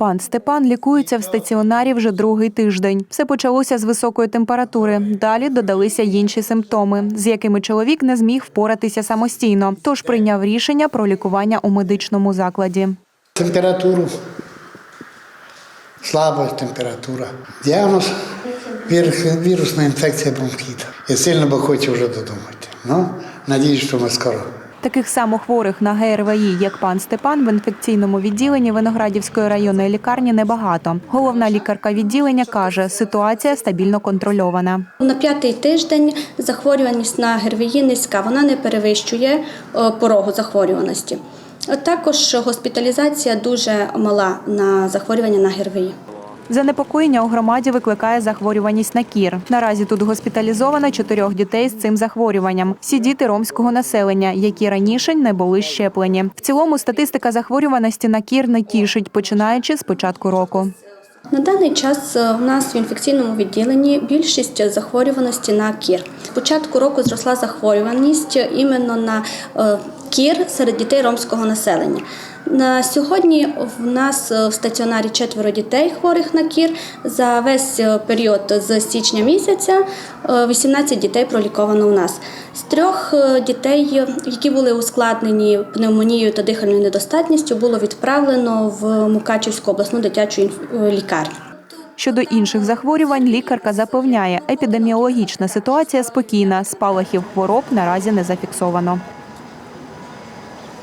Пан Степан лікується в стаціонарі вже другий тиждень. Все почалося з високої температури. Далі додалися інші симптоми, з якими чоловік не зміг впоратися самостійно, тож прийняв рішення про лікування у медичному закладі. Температуру, слаба температура. Діагноз вірусна інфекція бронхіта. Я сильно би хотів вже додому йти. Ну, надіюсь, що ми скоро. Таких самохворих на ГРВІ, як пан Степан, в інфекційному відділенні Виноградівської районної лікарні небагато. Головна лікарка відділення каже, ситуація стабільно контрольована. На п'ятий тиждень захворюваність на ГРВІ низька, вона не перевищує е, порогу захворюваності. Також госпіталізація дуже мала на захворювання на ГРВІ. Занепокоєння у громаді викликає захворюваність на кір. Наразі тут госпіталізовано чотирьох дітей з цим захворюванням. Всі діти ромського населення, які раніше не були щеплені. В цілому статистика захворюваності на кір не тішить, починаючи з початку року. На даний час е, в нас в інфекційному відділенні більшість захворюваності на кір. З початку року зросла захворюваність іменно на е, кір серед дітей ромського населення. На сьогодні в нас е, в стаціонарі четверо дітей хворих на кір. За весь е, період з січня місяця е, 18 дітей проліковано у нас. З трьох е, дітей, е, які були ускладнені пневмонією та дихальною недостатністю, було відправлено в Мукачівську обласну дитячу е, лікарню. Щодо інших захворювань, лікарка запевняє, епідеміологічна ситуація спокійна, спалахів хвороб наразі не зафіксовано.